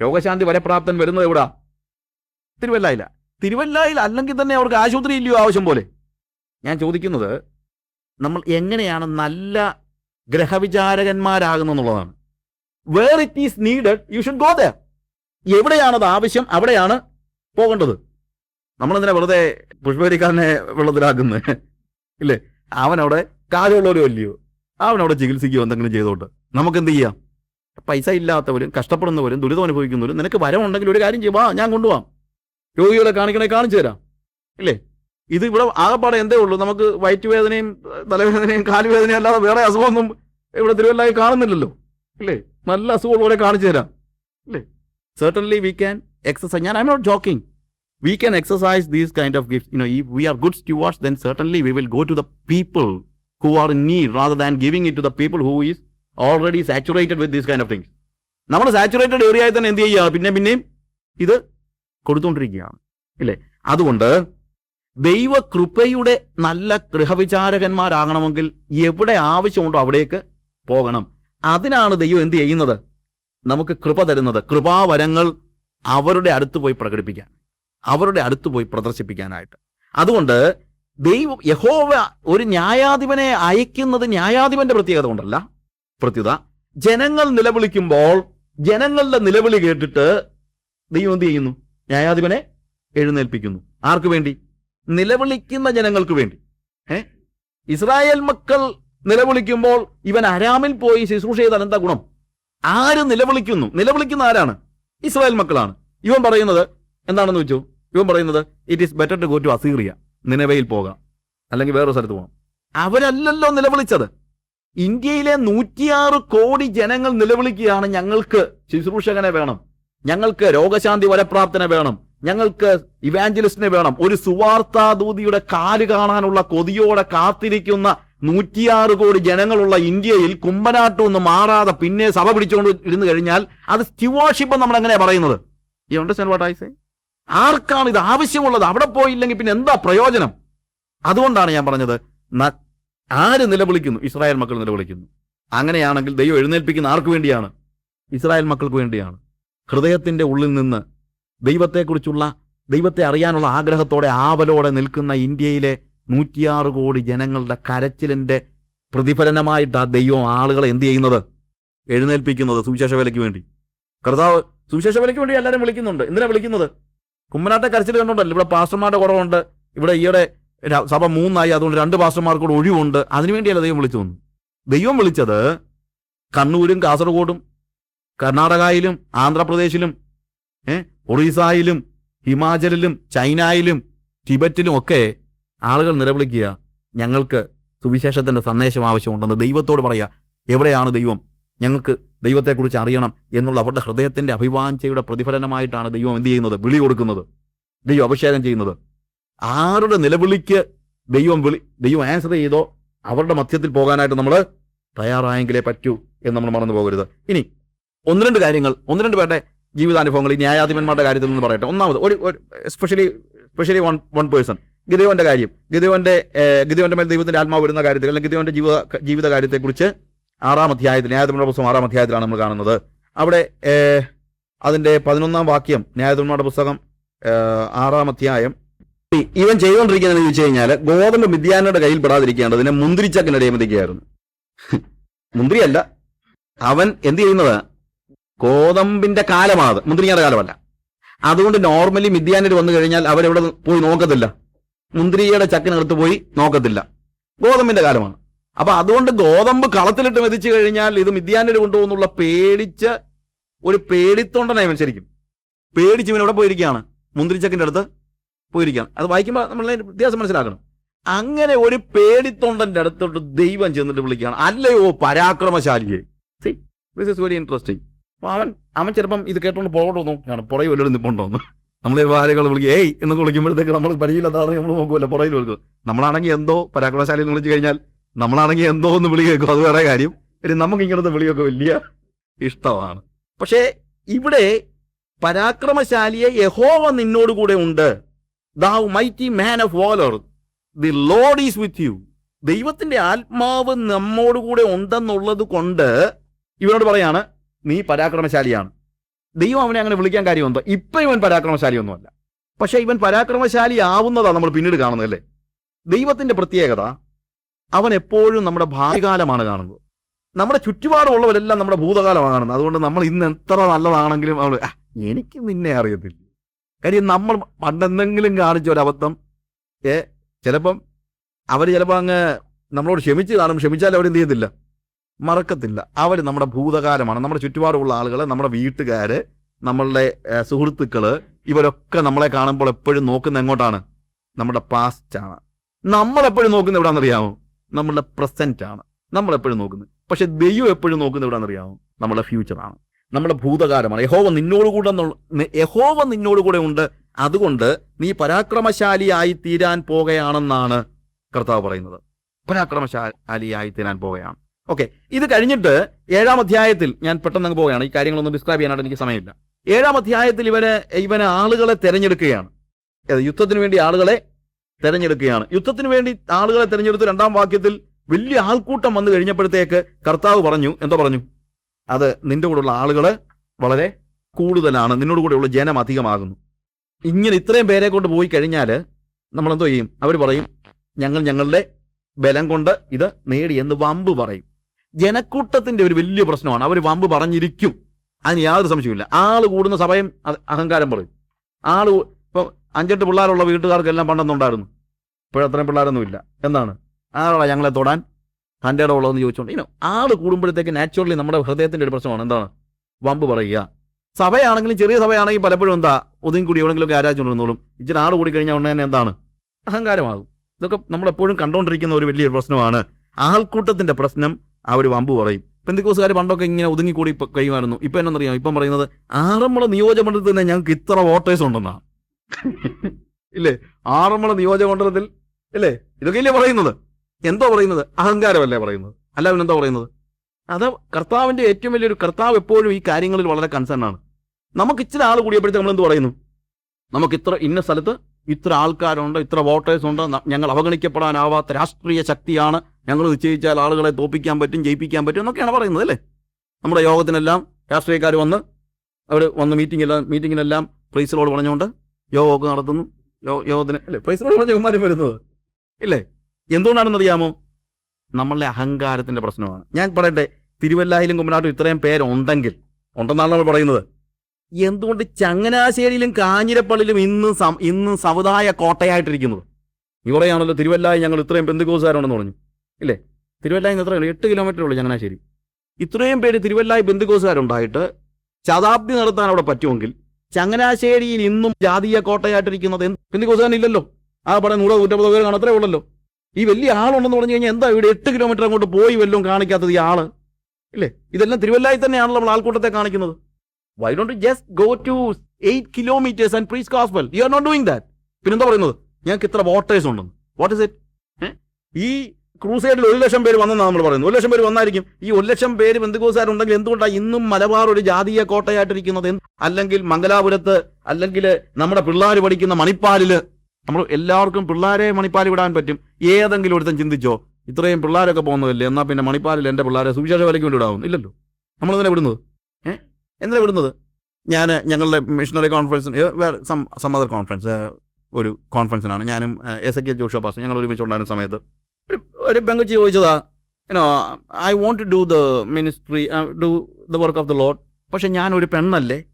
രോഗശാന്തി വരപ്രാപ്തൻ വരുന്നത് എവിടാ? തിരുവല്ലായില്ല തിരുവല്ലായിൽ അല്ലെങ്കിൽ തന്നെ അവർക്ക് ആശുപത്രി ഇല്ലയോ ആവശ്യം പോലെ? ഞാൻ ചോദിക്കുന്നത് നമ്മൾ എങ്ങനെയാണ് നല്ല ഗ്രഹവിചാരകന്മാരാകുന്നതെന്നുള്ളതാണ് where it is needed you should go there എവിടെയാണത് ആവശ്യം അവിടെയാണ് പോകേണ്ടത്. നമ്മളെന്തിനാ വെറുതെ പുഷ്പരിക്കാരനെ വെള്ളത്തിലാക്കുന്നത് ഇല്ലേ? അവനവിടെ കാര്യമുള്ളവരും അല്ലയോ? അവനവിടെ ചികിത്സിക്കുകയോ എന്തെങ്കിലും ചെയ്തോട്ട്. നമുക്ക് എന്ത് ചെയ്യാം? പൈസ ഇല്ലാത്തവരും കഷ്ടപ്പെടുന്നവരും ദുരിതം അനുഭവിക്കുന്നവരും നിനക്ക് വരമുണ്ടെങ്കിൽ ഒരു കാര്യം ചെയ്യും വാ ഞാൻ കൊണ്ടുപോകാം രോഗികളെ കാണിക്കണേ കാണിച്ചു തരാം. ഇല്ലേ? ഇത് ഇവിടെ ആകെപ്പാടെ എന്തേ ഉള്ളൂ? നമുക്ക് വയറ്റുവേദനയും തലവേദനയും കാലുവേദനയും അല്ലാതെ വേറെ അസുഖമൊന്നും ഇവിടെ തിരുവല്ലായി കാണുന്നില്ലല്ലോ. ഇല്ലേ? നല്ല അസുഖമുള്ളവരെ കാണിച്ചു തരാം. ഇല്ലേ? Certainly we can exercise. ഞാൻ i'm not joking. We can exercise these kind of gifts. You know if we are good stewards then certainly we will go to the people who are in need rather than giving it to the people who is already saturated with these kind of things. നമ്മൾ saturated ഏരിയയിൽ തന്നെ എന്ത് ചെയ്യുക? പിന്നെ പിന്നെയും ഇത് കൊടുത്തുകൊണ്ടിരിക്കുകയാണ് ഇല്ലേ? അതുകൊണ്ട് ദൈവകൃപയുടെ നല്ല ഗൃഹവിചാരകന്മാരാകണമെങ്കിൽ എവിടെ ആവശ്യമുണ്ടോ അവിടേക്ക് പോകണം. അതിനാണ് ദൈവം എന്ത് ചെയ്യുന്നത്? നമുക്ക് കൃപ തരുന്നത്. കൃപാവരങ്ങൾ അവരുടെ അടുത്ത് പോയി പ്രകടിപ്പിക്കാൻ. അവരുടെ അടുത്ത് പോയി പ്രദർശിപ്പിക്കാനായിട്ട്. അതുകൊണ്ട് ദൈവം യഹോവ ഒരു ന്യായാധിപനെ അയക്കുന്നത് ന്യായാധിപന്റെ പ്രത്യേകത കൊണ്ടല്ല. പ്രത്യുത. ജനങ്ങൾ നിലവിളിക്കുമ്പോൾ ജനങ്ങളുടെ നിലവിളി കേട്ടിട്ട് ദൈവം എന്ത് ചെയ്യുന്നു? ന്യായാധിപനെ എഴുന്നേൽപ്പിക്കുന്നു. ആർക്കു വേണ്ടി? നിലവിളിക്കുന്ന ജനങ്ങൾക്ക് വേണ്ടി. ഏ? ഇസ്രായേൽ മക്കൾ നിലവിളിക്കുമ്പോൾ ഇവൻ അരാമിൽ പോയി ശുശ്രൂഷ ചെയ്താൽ എന്താ ഗുണം? ആര് നിലവിളിക്കുന്നു? നിലവിളിക്കുന്ന ആരാണ്? ഇസ്രായേൽ മക്കളാണ്. ഇവൻ പറയുന്നത് എന്താണെന്ന് വെച്ചു? ഇവൻ പറയുന്നത് it is better to go to Assyria നിലവയിൽ പോകാം. അല്ലെങ്കിൽ വേറൊരു സ്ഥലത്ത് പോകാം. അവരല്ലല്ലോ നിലവിളിച്ചത്. ഇന്ത്യയിലെ നൂറ്റിയാറ് കോടി ജനങ്ങൾ നിലവിളിക്കുകയാണ് ഞങ്ങൾക്ക് ശുശ്രൂഷകനെ വേണം. ഞങ്ങൾക്ക് രോഗശാന്തി വരപ്രാപ്തനെ വേണം. ഞങ്ങൾക്ക് ഇവാഞ്ചലിസ്റ്റിനെ വേണം. ഒരു സുവാർത്താദൂതിയുടെ കാൽ കാണാനുള്ള കൊതിയോടെ കാത്തിരിക്കുന്ന നൂറ്റിയാറ് കോടി ജനങ്ങളുള്ള ഇന്ത്യയിൽ കുമ്പനാട്ടൊന്നും മാറാതെ പിന്നെ സഭ പിടിച്ചുകൊണ്ട് ഇരുന്ന് കഴിഞ്ഞാൽ അത് സ്റ്റിവാഷിപ്പ് നമ്മൾ എങ്ങനെയാ പറയുന്നത്? ഈ അണ്ടർസ്റ്റാൻഡ് വാട്ട് ഐ സേ ആർക്കാണ് ഇത് ആവശ്യമുള്ളത്? അവിടെ പോയില്ലെങ്കിൽ പിന്നെ എന്താ പ്രയോജനം? അതുകൊണ്ടാണ് ഞാൻ പറഞ്ഞത് ആര് നിലവിളിക്കുന്നു? ഇസ്രായേൽ മക്കൾ നിലവിളിക്കുന്നു. അങ്ങനെയാണെങ്കിൽ ദൈവം എഴുന്നേൽപ്പിക്കുന്ന ആർക്ക് വേണ്ടിയാണ്? ഇസ്രായേൽ മക്കൾക്ക് വേണ്ടിയാണ്. ഹൃദയത്തിന്റെ ഉള്ളിൽ നിന്ന് ദൈവത്തെക്കുറിച്ചുള്ള ദൈവത്തെ അറിയാനുള്ള ആഗ്രഹത്തോടെ ആവലോടെ നിൽക്കുന്ന ഇന്ത്യയിലെ നൂറ്റിയാറ് കോടി ജനങ്ങളുടെ കരച്ചിലിന്റെ പ്രതിഫലനമായിട്ട് ആ ദൈവം ആളുകളെ എന്ത് ചെയ്യുന്നത്? എഴുന്നേൽപ്പിക്കുന്നത് സുവിശേഷ വേലയ്ക്ക് വേണ്ടി. കർത്താവ് സുവിശേഷ വേലയ്ക്ക് വേണ്ടി എല്ലാവരും വിളിക്കുന്നുണ്ട്. എന്തിനാണ് വിളിക്കുന്നത്? കുമ്മനാട്ടെ കരച്ചിൽ കണ്ടുണ്ടല്ലോ? ഇവിടെ പാസ്റ്റർമാരുടെ കുറവുണ്ട്. ഇവിടെ ഈയിടെ സഭ മൂന്നായി അതുകൊണ്ട് രണ്ട് പാസ്റ്റർമാർക്കൂടെ ഒഴിവുണ്ട്. അതിനുവേണ്ടിയല്ല ദൈവം വിളിച്ചു വന്നു ദൈവം വിളിച്ചത് കണ്ണൂരും കാസർഗോഡും കർണാടകയിലും ആന്ധ്രാപ്രദേശിലും ഒറീസയിലും ഹിമാചലിലും ചൈനയിലും ടിബറ്റിലും ഒക്കെ ആളുകൾ നിലവിളിക്കുക ഞങ്ങൾക്ക് സുവിശേഷത്തിന്റെ സന്ദേശം ആവശ്യമുണ്ടെന്ന് ദൈവത്തോട് പറയുക. എവിടെയാണ് ദൈവം? ഞങ്ങൾക്ക് ദൈവത്തെക്കുറിച്ച് അറിയണം എന്നുള്ള അവരുടെ ഹൃദയത്തിന്റെ അഭിവാഞ്ചയുടെ പ്രതിഫലനമായിട്ടാണ് ദൈവം എന്ത് ചെയ്യുന്നത്? വിളി കൊടുക്കുന്നത്. ദൈവം അഭിഷേകം ചെയ്യുന്നത്. ആരുടെ നിലവിളിക്ക് ദൈവം വിളി ദൈവം ആൻസർ ചെയ്തോ അവരുടെ മധ്യത്തിൽ പോകാനായിട്ട് നമ്മൾ തയ്യാറായെങ്കിലേ പറ്റൂ എന്ന് നമ്മൾ മറന്നു പോകരുത്. ഇനി ഒന്ന് രണ്ട് കാര്യങ്ങൾ ഒന്ന് രണ്ട് പേരുടെ ജീവിതാനുഭവങ്ങൾ ഈ ന്യായാധിപന്മാരുടെ കാര്യത്തിൽ നിന്ന് പറയട്ടെ. ഒന്നാമത് ഒരു especially specially one one person ഗിദയോന്റെ കാര്യം ഗിദയോന്റെ ഗിദയോന്റെ മേൽ ദൈവത്തിന്റെ ആത്മാവ് വരുന്ന കാര്യത്തിൽ അല്ലെങ്കിൽ ഗിദേവന്റെ ജീവിത ജീവിത കാര്യത്തെക്കുറിച്ച് ആറാം അധ്യായത്തിൽ ന്യായാധിപന്മാരുടെ പുസ്തകം ആറാം അധ്യായത്തിലാണ് നമ്മൾ കാണുന്നത്. അവിടെ അതിന്റെ പതിനൊന്നാം വാക്യം ന്യായാധിപന്മാരുടെ പുസ്തകം ആറാം അധ്യായം ഇവൻ ചെയ്തുകൊണ്ടിരിക്കുന്നതെന്ന് ചോദിച്ചു കഴിഞ്ഞാൽ ഗോതമ്പ് മിഥ്യാനയുടെ കയ്യിൽ പെടാതിരിക്കേണ്ടതിനെ മുന്തിരിച്ചക്കിന്റെ അടിയമതിക്കായിരുന്നു മുന്തിരിയല്ല. അവൻ എന്ത് ചെയ്യുന്നത്? ഗോതമ്പിന്റെ കാലമാണ് മുന്തിരിങ്ങയുടെ കാലമല്ല. അതുകൊണ്ട് നോർമലി മിഥ്യാനിൽ വന്നു കഴിഞ്ഞാൽ അവരെവിടെ പോയി നോക്കത്തില്ല. മുന്തിരിയുടെ ചക്കിനകത്ത് പോയി നോക്കത്തില്ല. ഗോതമ്പിന്റെ കാലമാണ്. അപ്പൊ അതുകൊണ്ട് ഗോതമ്പ് കളത്തിലിട്ട് മെതിച്ചു കഴിഞ്ഞാൽ ഇത് മിഥ്യാനിൽ കൊണ്ടുപോകുന്നുള്ള പേടിച്ച് ഒരു പേടിത്തൊണ്ടനായി ഇവൻ ശരിക്കും. പേടിച്ച് ഇവൻ എവിടെ പോയിരിക്കുകയാണ്? മുന്തിരിച്ചക്കിന്റെ അടുത്ത് പോയിരിക്കുകയാണ് അത് വായിക്കുമ്പോൾ നമ്മൾ വ്യത്യാസം മനസ്സിലാക്കണം. അങ്ങനെ ഒരു പേടിത്തൊണ്ടന്റെ അടുത്തോട്ട് ദൈവം ചെന്നിട്ട് വിളിക്കുകയാണ്. അല്ലയോ പരാക്രമശാലിയെ. ദിസ് ഇസ് വെരി ഇൻട്രസ്റ്റിംഗ് അപ്പോൾ അവൻ അവൻ ചിലപ്പം ഇത് കേട്ടോണ്ട് പോകട്ടോ നോക്കുകയാണ് പുറകെ വല്ലതും നിപ്പുണ്ടോന്ന് നമ്മളെ ഭാര്യകൾ വിളിക്കുക ഏയ് എന്ന് വിളിക്കുമ്പോഴത്തേക്ക് നമ്മൾ പരിചയമില്ലാതെ നമ്മൾ നോക്കുമല്ലോ പുറകിൽ വിളിക്കും. നമ്മളാണെങ്കിൽ എന്തോ പരാക്രമശാലി എന്ന് വിളിച്ചു കഴിഞ്ഞാൽ നമ്മളാണെങ്കിൽ എന്തോ എന്ന് വിളി കേൾക്കും. അത് വേറെ കാര്യം. ഇനി നമുക്ക് ഇങ്ങനത്തെ വിളിയൊക്കെ വലിയ ഇഷ്ടമാണ്. പക്ഷേ ഇവിടെ പരാക്രമശാലിയെ യഹോവ നിന്നോട് കൂടെ ഉണ്ട്. The mighty man of valour the Lord is with you ദൈവത്തിന്റെ ആത്മാവ് നമ്മോടുകൂടെ ഉണ്ടെന്നുള്ളത് കൊണ്ട് ഇവനോട് പറയാണ് നീ പരാക്രമശാലിയാണ്. ദൈവം അവനെ അങ്ങനെ വിളിക്കാൻ കാര്യമെന്തോ? ഇപ്പൊ ഇവൻ പരാക്രമശാലിയൊന്നുമല്ല. പക്ഷെ ഇവൻ പരാക്രമശാലി ആവുന്നതാ നമ്മൾ പിന്നീട് കാണുന്നത് അല്ലേ? ദൈവത്തിന്റെ പ്രത്യേകത അവൻ എപ്പോഴും നമ്മുടെ ഭാവികാലമാണ് കാണുന്നത്. നമ്മുടെ ചുറ്റുപാടുമുള്ളവരെല്ലാം നമ്മുടെ ഭൂതകാലമാണ് കാണുന്നത്. അതുകൊണ്ട് നമ്മൾ ഇന്ന് എത്ര നല്ലതാണെങ്കിലും അവൾ "ആ, എനിക്ക് നിന്നെ അറിയത്തില്ല. കാര്യം നമ്മൾ പണ്ടെന്തെങ്കിലും കാണിച്ച ഒരബദ്ധം ഏ ചിലപ്പം അവർ ചിലപ്പോൾ അങ്ങ് നമ്മളോട് ക്ഷമിച്ച് കാണും. ക്ഷമിച്ചാൽ അവരെന്ത് ചെയ്യത്തില്ല? മറക്കത്തില്ല. അവർ നമ്മുടെ ഭൂതകാലമാണ്. നമ്മുടെ ചുറ്റുപാടുമുള്ള ആളുകൾ നമ്മുടെ വീട്ടുകാർ നമ്മളുടെ സുഹൃത്തുക്കൾ ഇവരൊക്കെ നമ്മളെ കാണുമ്പോൾ എപ്പോഴും നോക്കുന്ന എങ്ങോട്ടാണ്? നമ്മുടെ പാസ്റ്റാണ് നമ്മളെപ്പോഴും നോക്കുന്നത് എവിടാണെന്നറിയാമോ നമ്മളുടെ പ്രസന്റ് ആണ്. നമ്മൾ എപ്പോഴും നോക്കുന്നത്. പക്ഷെ ദൈവം എപ്പോഴും നോക്കുന്നത് എവിടാണെന്നറിയാമോ നമ്മുടെ ഫ്യൂച്ചർ ആണ്. നമ്മുടെ ഭൂതകാലമാണ്. യഹോവ നിന്നോടുകൂടെ യഹോവ നിന്നോടുകൂടെ ഉണ്ട്. അതുകൊണ്ട് നീ പരാക്രമശാലിയായി തീരാൻ പോകുകയാണെന്നാണ് കർത്താവ് പറയുന്നത്. പരാക്രമശാലിയായി തീരാൻ പോകുകയാണ് ഓക്കെ ഇത് കഴിഞ്ഞിട്ട് ഏഴാം അധ്യായത്തിൽ ഞാൻ പെട്ടെന്ന് അങ്ങ് പോവുകയാണ്. ഈ കാര്യങ്ങളൊന്നും ഡിസ്ക്രൈബ് ചെയ്യാനായിട്ട് എനിക്ക് സമയമില്ല. ഏഴാം അധ്യായത്തിൽ ഇവന് ഇവന് ആളുകളെ തിരഞ്ഞെടുക്കുകയാണ്. യുദ്ധത്തിന് വേണ്ടി ആളുകളെ തിരഞ്ഞെടുക്കുകയാണ്. യുദ്ധത്തിന് വേണ്ടി ആളുകളെ തിരഞ്ഞെടുത്ത് രണ്ടാം വാക്യത്തിൽ വലിയ ആൾക്കൂട്ടം വന്നു കഴിഞ്ഞപ്പോഴത്തേക്ക് കർത്താവ് പറഞ്ഞു എന്തോ പറഞ്ഞു? അത് നിന്റെ കൂടെയുള്ള ആളുകൾ വളരെ കൂടുതലാണ് നിന്നോട് കൂടെയുള്ള ജനം അധികമാകുന്നു. ഇങ്ങനെ ഇത്രയും പേരെ കൊണ്ട് പോയി കഴിഞ്ഞാൽ നമ്മൾ എന്തോ ചെയ്യും? അവർ പറയും ഞങ്ങൾ ഞങ്ങളുടെ ബലം കൊണ്ട് ഇത് നേടി എന്ന് വമ്പ് പറയും. ജനക്കൂട്ടത്തിന്റെ ഒരു വലിയ പ്രശ്നമാണ്. അവർ വമ്പ് പറഞ്ഞിരിക്കും. അതിന് യാതൊരു സംശയമില്ല ആൾ കൂടുന്ന സഭയും അഹങ്കാരം പറയും. ഇപ്പം ഇപ്പൊ അഞ്ചെട്ട് പിള്ളേരുള്ള വീട്ടുകാർക്കെല്ലാം പണ്ടൊന്നുണ്ടായിരുന്നു. ഇപ്പോഴത്രയും പിള്ളേരൊന്നുമില്ല. എന്താണ്? ആളാണ് ഞങ്ങളെ തൊടാൻ? തന്റെ എന്ന് ചോദിച്ചുകൊണ്ട് ഇനോ ആൾ കൂടുമ്പോഴത്തേക്ക് നാച്ചുറലി നമ്മുടെ ഹൃദയത്തിന്റെ ഒരു പ്രശ്നമാണ്. എന്താണ്? വമ്പ് പറയുക. സഭയാണെങ്കിലും ചെറിയ സഭയാണെങ്കിൽ പലപ്പോഴും എന്താ? ഒതുങ്ങി കൂടി എവിടെയെങ്കിലും ആരാധിച്ചുകൊണ്ടിരുന്നോളും ഇച്ചിരി ആൾ കൂടി കഴിഞ്ഞാൽ ഉടനെ എന്താണ്? അഹങ്കാരമാകും. ഇതൊക്കെ നമ്മൾ എപ്പോഴും കണ്ടുകൊണ്ടിരിക്കുന്ന ഒരു വലിയൊരു പ്രശ്നമാണ്. ആൾക്കൂട്ടത്തിന്റെ പ്രശ്നം അവർ വമ്പ് പറയും. പെന്തിക്കോസുകാർ പണ്ടൊക്കെ ഇങ്ങനെ ഒതുങ്ങിക്കൂടി കഴിയുമായിരുന്നു. ഇപ്പം എന്നറിയാം ഇപ്പം പറയുന്നത് ആറന്മുള നിയോജകമണ്ഡലത്തിൽ തന്നെ ഞങ്ങൾക്ക് ഇത്ര വോട്ടേഴ്സ് ഉണ്ടെന്നാണ് ഇല്ലേ? ആറന്മുള നിയോജകമണ്ഡലത്തിൽ ഇല്ലേ? ഇതൊക്കെയല്ലേ പറയുന്നത്? എന്തോ പറയുന്നത്? അഹങ്കാരമല്ലേ പറയുന്നത്? അല്ല അവനെന്തോ പറയുന്നത്? അത് കർത്താവിന്റെ ഏറ്റവും വലിയൊരു കർത്താവ് എപ്പോഴും ഈ കാര്യങ്ങളിൽ വളരെ കൺസേൺ ആണ്. നമുക്ക് ഇച്ചിരി ആൾ കൂടിയപ്പോഴത്തേക്ക് നമ്മൾ എന്ത് പറയുന്നു? നമുക്ക് ഇത്ര ഇന്ന സ്ഥലത്ത് ഇത്ര ആൾക്കാരുണ്ട് ഇത്ര വോട്ടേഴ്സ് ഉണ്ട് ഞങ്ങൾ അവഗണിക്കപ്പെടാനാവാത്ത രാഷ്ട്രീയ ശക്തിയാണ്. ഞങ്ങൾ നിശ്ചയിച്ചാൽ ആളുകളെ തോപ്പിക്കാൻ പറ്റും ജയിപ്പിക്കാൻ പറ്റും എന്നൊക്കെയാണ് പറയുന്നത് അല്ലേ? നമ്മുടെ യോഗത്തിനെല്ലാം രാഷ്ട്രീയക്കാർ വന്ന് അവർ വന്ന് മീറ്റിംഗെല്ലാം മീറ്റിങ്ങിനെല്ലാം പ്രൈസിലോട് പറഞ്ഞുകൊണ്ട് യോഗമൊക്കെ നടത്തുന്നു. യോഗത്തിന് അല്ലേ പ്രൈസിലോട് പറഞ്ഞ ഉമ്മാരും വരുന്നത്? ഇല്ലേ? എന്തുകൊണ്ടാണെന്ന് അറിയാമോ നമ്മളുടെ അഹങ്കാരത്തിന്റെ പ്രശ്നമാണ്. ഞാൻ പറയട്ടെ തിരുവല്ലായിലും കുമ്പനാട്ടും ഇത്രയും പേരുണ്ടെങ്കിൽ ഉണ്ടെന്നാണ് നമ്മൾ പറയുന്നത്. എന്തുകൊണ്ട് ചങ്ങനാശ്ശേരിയിലും കാഞ്ഞിരപ്പള്ളിയിലും ഇന്ന് ഇന്ന് സമുദായ കോട്ടയായിട്ടിരിക്കുന്നത്? ഇവിടെയാണല്ലോ തിരുവല്ലായി ഞങ്ങൾ ഇത്രയും ബന്ധുക്കോസുകാരുണ്ടെന്ന് പറഞ്ഞു ഇല്ലേ? തിരുവല്ലായി നിന്ന് എത്രയുള്ളൂ എട്ട് കിലോമീറ്റർ ഉള്ളൂ ചങ്ങനാശ്ശേരി. ഇത്രയും പേര് തിരുവല്ലായി ബന്ധുക്കോസുകാരുണ്ടായിട്ട് ശതാബ്ദി നടത്താൻ അവിടെ പറ്റുമെങ്കിൽ ചങ്ങനാശ്ശേരിയിൽ ഇന്നും ജാതീയ കോട്ടയായിട്ടിരിക്കുന്നത് ബന്ധുക്കോസുകാരൻ ഇല്ലല്ലോ ആ പടം നൂറ് നൂറ്റമ്പത് പേര് കാണത്രേ ഉള്ളല്ലോ. ഈ വലിയ ആളുണ്ടെന്ന് പറഞ്ഞു കഴിഞ്ഞാൽ എന്താ ഇവിടെ എട്ട് കിലോമീറ്റർ അങ്ങോട്ട് പോയി വല്ലതും കാണിക്കാത്തത് ഈ ആൾ? ഇല്ലേ? ഇതെല്ലാം തിരുവല്ലായി തന്നെയാണല്ലോ നമ്മൾ ആൾക്കൂട്ടത്തെ കാണിക്കുന്നത്. Why don't just go to eight kilometres and preach gospel you are not doing that പിന്നെന്താ പറയുന്നത്? ഞങ്ങൾക്ക് ഇത്ര വോട്ടേഴ്സ് ഉണ്ടെന്ന്. വാട്ട് ഇസ് ഇറ്റ് ഈ ക്രൂസൈഡിൽ ഒരു ലക്ഷം പേര് വന്നെന്നാണ് നമ്മൾ പറയുന്നത്. ഒരു ലക്ഷം പേര് വന്നായിരിക്കും. ഈ ഒരു ലക്ഷം പേര് ബന്ധുക്കോസാരുണ്ടെങ്കിൽ എന്തുകൊണ്ടാണ് ഇന്നും മലബാർ ഒരു ജാതീയ കോട്ടയായിട്ടിരിക്കുന്നത്? അല്ലെങ്കിൽ മംഗലാപുരത്ത് അല്ലെങ്കിൽ നമ്മുടെ പിള്ളേർ പഠിക്കുന്ന മണിപ്പാലിൽ നമ്മൾ എല്ലാവർക്കും പിള്ളേരെ മണിപ്പാൽ വിടാൻ പറ്റും. ഏതെങ്കിലും ഒരുത്തൻ ചിന്തിച്ചോ ഇത്രയും പിള്ളേരൊക്കെ പോകുന്നതല്ലേ എന്നാൽ പിന്നെ മണിപ്പാലിൽ എന്റെ പിള്ളേരെ സുവിശേഷ വിലയ്ക്ക് വേണ്ടി വിടാവും? ഇല്ലല്ലോ. നമ്മൾ വിടുന്നത്? ഏഹ് എന്തിനാ വിടുന്നത്? ഞാൻ ഞങ്ങളുടെ missionary conference some some other conference ഒരു കോൺഫറൻസിനാണ് ഞാനും എസ് എ കെ ജോഷ പാസ് ഞങ്ങൾ ഒരുമിച്ച് ഉണ്ടായിരുന്ന സമയത്ത്. ഒരു- പെങ്കച്ചി ചോദിച്ചതാ you know I want to do the ministry do the work of the Lord പക്ഷെ ഞാൻ ഒരു പെണ്ണല്ലേ?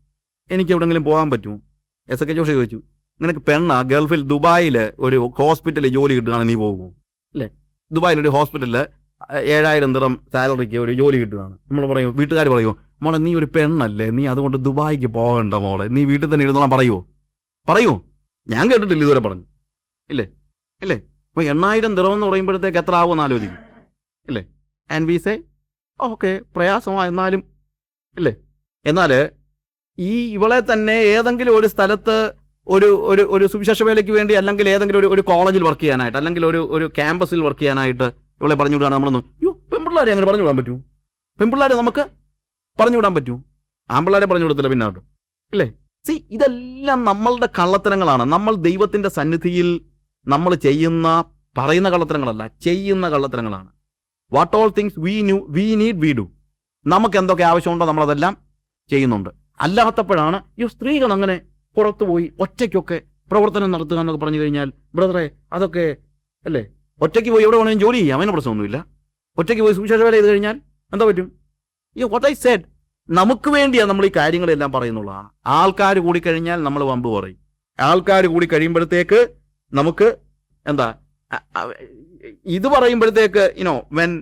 എനിക്ക് എവിടെങ്കിലും പോകാൻ പറ്റുമോ? എസ് എ കെ ജോഷ ചോദിച്ചു. നിനക്ക് പെണ്ണാ? ഗൾഫിൽ ദുബായിൽ ഒരു ഹോസ്പിറ്റലിൽ ജോലി കിട്ടുകയാണ് നീ പോകുമോ അല്ലേ ദുബായിൽ ഒരു ഹോസ്പിറ്റലിൽ ഏഴായിരം ദിറം സാലറിക്ക് ഒരു ജോലി കിട്ടുകയാണ് നമ്മൾ പറയും വീട്ടുകാർ പറയും മോളെ നീ ഒരു പെണ്ണല്ലേ? നീ അതുകൊണ്ട് ദുബായിക്ക് പോകണ്ട മോളെ. നീ വീട്ടിൽ തന്നെ ഇരുന്നോളാം പറയുമോ പറയുമോ ഞാൻ കേട്ടിട്ടില്ല ഇതുവരെ പറഞ്ഞു. ഇല്ലേ? ഇല്ലേ? അപ്പൊ എണ്ണായിരം ദിറം എന്ന് പറയുമ്പോഴത്തേക്ക് എത്ര ആവുമെന്ന് ആലോചിക്കും. ഇല്ലേ? ആൻഡ് വി സേ ഓക്കെ പ്രയാസമാ എന്നാലും. ഇല്ലേ? എന്നാൽ ഈ ഇവളെ തന്നെ ഏതെങ്കിലും ഒരു സ്ഥലത്ത് ഒരു ഒരു ഒരു സുവിശേഷ വേലയ്ക്ക് വേണ്ടി അല്ലെങ്കിൽ ഏതെങ്കിലും ഒരു ഒരു കോളേജിൽ വർക്ക് ചെയ്യാനായിട്ട് അല്ലെങ്കിൽ ഒരു ഒരു ക്യാമ്പസിൽ വർക്ക് ചെയ്യാനായിട്ട് ഇവളെ പറഞ്ഞു വിടാണ് നമ്മളൊന്നും. യോ പെൺപിള്ളേരെ അങ്ങനെ പറഞ്ഞു വിടാൻ പറ്റൂ? പെൺപിള്ളേരെ നമുക്ക് പറഞ്ഞു വിടാൻ പറ്റൂ? ആൺപിള്ളേരെ പറഞ്ഞു കൊടുത്തില്ല പിന്നെ ഇല്ലേ? സി ഇതെല്ലാം നമ്മളുടെ കള്ളത്തരങ്ങളാണ്. നമ്മൾ ദൈവത്തിന്റെ സന്നിധിയിൽ നമ്മൾ ചെയ്യുന്ന പറയുന്ന കള്ളത്തരങ്ങളല്ല ചെയ്യുന്ന കള്ളത്തരങ്ങളാണ്. What all things we knew we need we do നമുക്ക് എന്തൊക്കെ ആവശ്യമുണ്ടോ നമ്മളതെല്ലാം ചെയ്യുന്നുണ്ട്. അല്ലാത്തപ്പോഴാണ് ഈ സ്ത്രീകൾ അങ്ങനെ പുറത്തു പോയി ഒറ്റയ്ക്കൊക്കെ പ്രവർത്തനം നടത്തുക എന്നൊക്കെ പറഞ്ഞു കഴിഞ്ഞാൽ ബ്രദറെ അതൊക്കെ അല്ലേ? ഒറ്റയ്ക്ക് പോയി എവിടെ വേണമെങ്കിലും ജോലി ചെയ്യാം അതിന് പ്രശ്നമൊന്നുമില്ല. ഒറ്റയ്ക്ക് പോയി സുവിശേഷ വേല ചെയ്ത് കഴിഞ്ഞാൽ എന്താ പറ്റും? ഈ വാട്ട് ഐ സെഡ് നമുക്ക് വേണ്ടിയാണ് നമ്മൾ ഈ കാര്യങ്ങളെല്ലാം പറയുന്നുള്ളതാണ് ആൾക്കാർ കൂടി കഴിഞ്ഞാൽ നമ്മൾ വമ്പ് പറയും. ആൾക്കാർ കൂടി കഴിയുമ്പോഴത്തേക്ക് നമുക്ക് എന്താ ഇത് പറയുമ്പോഴത്തേക്ക് you know when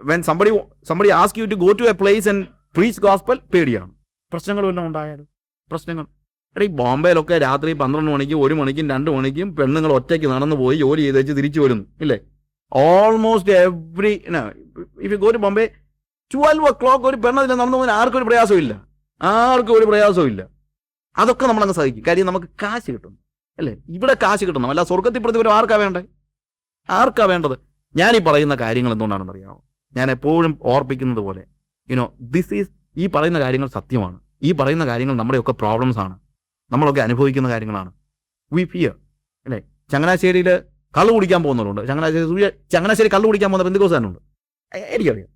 when somebody somebody ask you to go to a place and preach gospel പേടിയാണ്. പ്രശ്നങ്ങൾ വല്ലതും ഉണ്ടായാലും പ്രശ്നങ്ങൾ എടാ ബോംബെയിലൊക്കെ രാത്രി പന്ത്രണ്ട് മണിക്കും ഒരു മണിക്കും രണ്ട് മണിക്കും പെണ്ണുങ്ങൾ ഒറ്റയ്ക്ക് നടന്നു പോയി ജോലി ചെയ്ത് വെച്ച് തിരിച്ചു വരുന്നു ഇല്ലേ? Almost every if you go to Bombay twelve o'clock ഒരു പെണ്ണതിൽ നടന്നു പോകാൻ ആർക്കും ഒരു പ്രയാസമില്ല ആർക്കും ഒരു പ്രയാസമില്ല അതൊക്കെ നമ്മളങ്ങ് സഹിക്കും. കാര്യം നമുക്ക് കാശ് കിട്ടും അല്ലേ? ഇവിടെ കാശ് കിട്ടണം. അല്ല സ്വർഗത്തിൽ പ്രതിഫലം ആർക്കാ വേണ്ടേ? ആർക്കാ വേണ്ടത്? ഞാൻ ഈ പറയുന്ന കാര്യങ്ങൾ എന്തുകൊണ്ടാണെന്ന് അറിയാമോ ഞാൻ എപ്പോഴും ഓർപ്പിക്കുന്നത് പോലെ യുനോ ദിസ് ഈസ് ഈ പറയുന്ന കാര്യങ്ങൾ സത്യമാണ്. ഈ പറയുന്ന കാര്യങ്ങൾ നമ്മുടെയൊക്കെ പ്രോബ്ലംസ് ആണ്. നമ്മളൊക്കെ അനുഭവിക്കുന്ന കാര്യങ്ങളാണ്. വി ഫിയർ അല്ലേ? ചങ്ങനാശ്ശേരിയിൽ കള്ളു കുടിക്കാൻ പോകുന്നവരുണ്ട്. ചങ്ങനാശ്ശേരി സൂര്യ ചങ്ങനാശ്ശേരി കള്ളു കുടിക്കാൻ പോകുന്ന ബന്ധുക്കോസാനുണ്ട് എനിക്കറിയാം.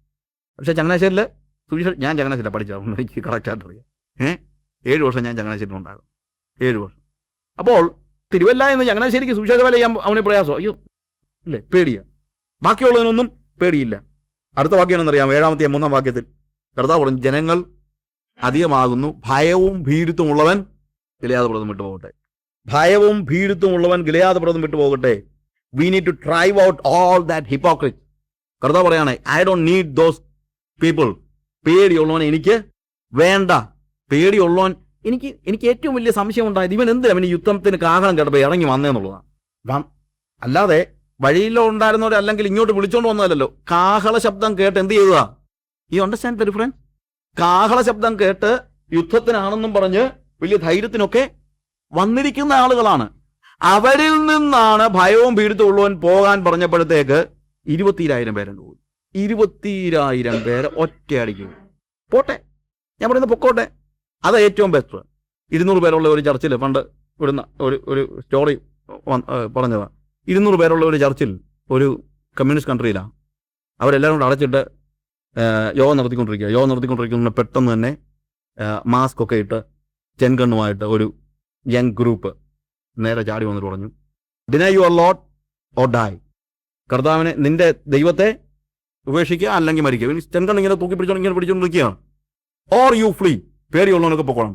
പക്ഷേ ചങ്ങനാശ്ശേരിയിൽ സുവിശേഷ ഞാൻ ചങ്ങനാശ്ശേരി പഠിച്ചതുകൊണ്ട് എനിക്ക് കറക്റ്റായിട്ട് അറിയാം. ഏഹ് ഏഴ് വർഷം ഞാൻ ചങ്ങനാശ്ശേരി ഉണ്ടാകും ഏഴ് വർഷം. അപ്പോൾ തിരുവല്ല എന്ന് ചങ്ങനാശ്ശേരിക്ക് സുവിശേഷ വേല ചെയ്യാൻ അവന് പ്രയാസം? അയ്യോ. അല്ലേ പേടിയാ. ബാക്കിയുള്ളതിനൊന്നും പേടിയില്ല. അടുത്ത വാക്യം എന്നറിയാം ഏഴാമത്തെ മൂന്നാം വാക്യത്തിൽ. കർത്താവ് പറഞ്ഞു ജനങ്ങൾ അധികമാകുന്നു. ഭയവും ഭീരുത്വം ഗിലയാദപുറത്തും വിട്ടു പോകട്ടെ. ഭയവും ഭീരുത്വം ഉള്ളവൻ ഗിലയാദപുറത്തും വിട്ടു പോകട്ടെ. We need to drive out all that hypocrite കർത്താവ് പറയാണ് I don't need those people പേടിയുള്ളവൻ എനിക്ക് വേണ്ട. പേടിയുള്ളവൻ എനിക്ക് എനിക്ക് ഏറ്റവും വലിയ സംശയം ഉണ്ടായത് ഇവൻ എന്തിനാ? അവന് യുദ്ധത്തിന് കാഹളം കേട്ടപ്പോൾ ഇറങ്ങി വന്നേന്നുള്ളതാണ് അല്ലാതെ വഴിയിലോ ഉണ്ടായിരുന്നവരെ അല്ലെങ്കിൽ ഇങ്ങോട്ട് വിളിച്ചോണ്ട് വന്നതല്ലോ കാഹള ശബ്ദം കേട്ട് എന്ത് ചെയ്തതാ? ഈ അണ്ടർസ്റ്റാൻഡ് ദ ഡിഫറൻസ് കാഹള ശബ്ദം കേട്ട് യുദ്ധത്തിനാണെന്നും പറഞ്ഞ് വലിയ ധൈര്യത്തിനൊക്കെ വന്നിരിക്കുന്ന ആളുകളാണ്. അവരിൽ നിന്നാണ് ഭയവും ഭീരുത്വം ഉള്ളവൻ പോകാൻ പറഞ്ഞപ്പോഴത്തേക്ക് ഇരുപത്തിരായിരം പേരുണ്ട് പോയി ഇരുപത്തിരായിരം പേരെ ഒറ്റയടിക്ക്. പോട്ടെ. ഞാൻ പറയുന്നത് പൊക്കോട്ടെ. അത് ഏറ്റവും ബെസ്റ്റ് ഇരുന്നൂറ് പേരുള്ള ഒരു ചർച്ചിൽ പണ്ട് ഇവിടുന്ന് ഒരു ഒരു സ്റ്റോറി പറഞ്ഞതാണ് ഇരുന്നൂറ് പേരുള്ള ഒരു ചർച്ചിൽ ഒരു കമ്മ്യൂണിസ്റ്റ് കൺട്രിയിലാണ് അവരെല്ലാവരും കൂടെ അടച്ചിട്ട് യോഗം നടത്തിക്കൊണ്ടിരിക്കുക. യോഗം നടത്തിക്കൊണ്ടിരിക്കുന്ന പെട്ടെന്ന് തന്നെ മാസ്ക് ഒക്കെ ഇട്ട് ചെൻകണ്ണുമായിട്ട് ഒരു യങ് ഗ്രൂപ്പ് നേരെ ചാടി വന്നിട്ട് പറഞ്ഞു deny your Lord or die കർത്താവിനെ നിന്റെ ദൈവത്തെ ഉപേക്ഷിക്കുക അല്ലെങ്കിൽ മരിക്കുക. ഇനി ചെങ്കണ്ണ് ഇങ്ങനെ തൂക്കി പിടിച്ചോണ്ട് ഇങ്ങനെ പിടിച്ചോണ്ട് നിൽക്കുകയാണ് ഓർ യു ഫ്ലീ പേടിയുള്ളവനൊക്കെ പൊക്കോളാം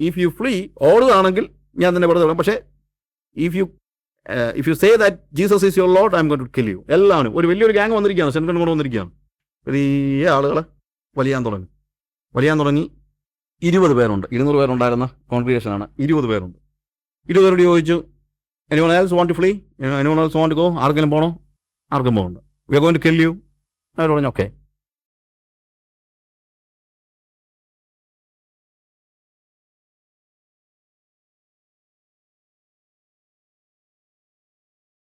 ഇഫ് യു ഫ്ലീ ഓടുകയാണെങ്കിൽ ഞാൻ തന്നെ വെറുതെ വിടാം. പക്ഷേ if you if you say that Jesus is your Lord I'm gonna kill you എല്ലാവരും ഒരു വലിയൊരു ഗ്യാങ് വന്നിരിക്കുകയാണ് സെൻകൺ കൊണ്ട് വന്നിരിക്കുകയാണ്. വലിയ ആളുകൾ വലിയാൻ തുടങ്ങി. വലിയാൻ തുടങ്ങി. ഇരുപത് പേരുണ്ട്. ഇരുന്നൂറ് പേരുണ്ടായിരുന്ന കോൺഗ്രിഗേഷനാണ് ഇരുപത് പേരുണ്ട്. ഇരുപത് പേരോട് ചോദിച്ചു anyone else want to flee anyone else want go ആർക്കെങ്കിലും പോകണോ ആർക്കും പോകുന്നുണ്ട് വി ഗോയിൻ ടു യു അവർ പറഞ്ഞു ഓക്കെ